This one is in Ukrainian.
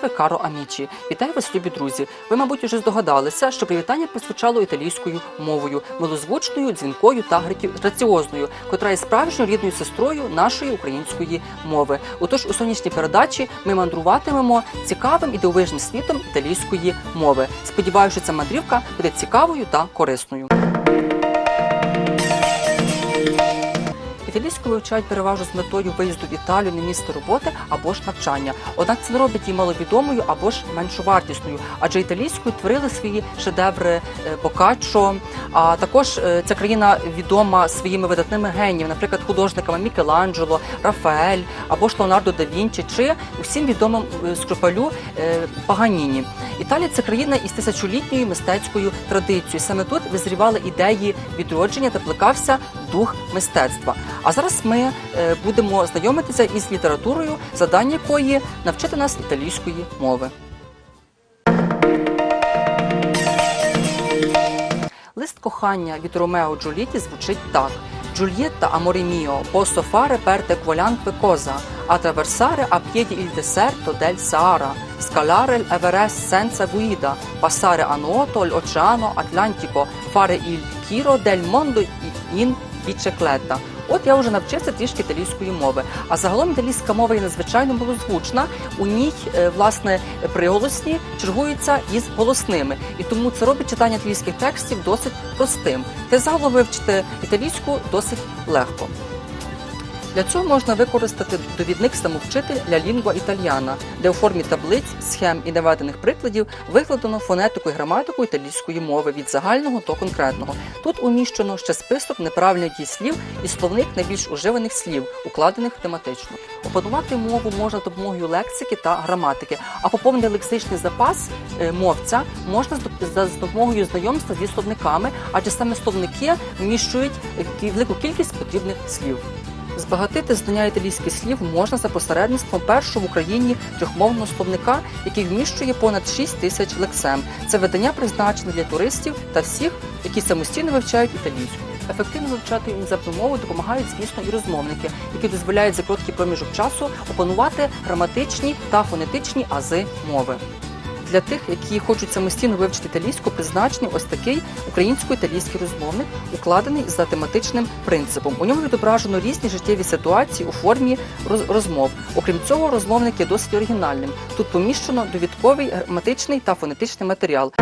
Сальве каро амічі. Вітаю вас, любі друзі. Ви, мабуть, уже здогадалися, що привітання прозвучало італійською мовою, милозвучною, дзвінкою та граціозною, котра є справжньою рідною сестрою нашої української мови. Отож, у сонячній передачі ми мандруватимемо цікавим і дивовижним світом італійської мови. Сподіваюся, ця мандрівка буде цікавою та корисною. Італійську вивчають переважно з метою виїзду в Італію на місце роботи або ж навчання. Однак це не робить її маловідомою або ж меншовартісною, адже італійською творили свої шедеври е, Бокаччо. А також е, ця країна відома своїми видатними геніями, наприклад, художниками Мікеланджело, Рафаель або ж Леонардо да Вінчі, чи усім відомим е, скрупалю е, Паганіні. Італія це країна із тисячолітньою мистецькою традицією. Саме тут визрівали ідеї відродження та плекався дух мистецтва. А зараз ми е, будемо знайомитися із літературою, завдання якої навчити нас італійської мови. Лист кохання від Ромео Джуліті звучить так: Джульєтта амore mio, posso fare per te qualunque cosa, attraversare a piedi il deserto del Sahara, scalare l'Everest senza guida, passare a nuoto l'Oceano Atlantico, fare il giro del mondo in bicicletta. От я вже навчився трішки італійської мови. А загалом італійська мова є надзвичайно малозвучна. У ній е, власне приголосні чергуються із голосними, і тому це робить читання італійських текстів досить простим. Ти загалом вивчити італійську досить легко. Для цього можна використати довідник самовчитель «La Lingua Italiana», де у формі таблиць, схем і наведених прикладів викладено фонетику і граматику італійської мови від загального до конкретного. Тут уміщено ще список неправильних дієслів і словник найбільш уживаних слів, укладених тематично. Опанувати мову можна допомогою лексики та граматики, а поповнити лексичний запас е, мовця можна з допомогою знайомства зі словниками, адже саме словники вміщують велику кількість потрібних слів. Збагатити знання італійських слів можна за посередництвом першого в Україні трьохмовного словника, який вміщує понад 6 тисяч лексем. Це видання призначене для туристів та всіх, які самостійно вивчають італійську. Ефективно вивчати іноземну мову допомагають, звісно, і розмовники, які дозволяють за короткий проміжок часу опанувати граматичні та фонетичні ази мови. Для тих, які хочуть самостійно вивчити італійську, призначений ось такий українсько-італійський розмовник, укладений за тематичним принципом. У ньому відображено різні життєві ситуації у формі роз- розмов. Окрім цього, розмовник є досить оригінальним. Тут поміщено довідковий граматичний та фонетичний матеріал.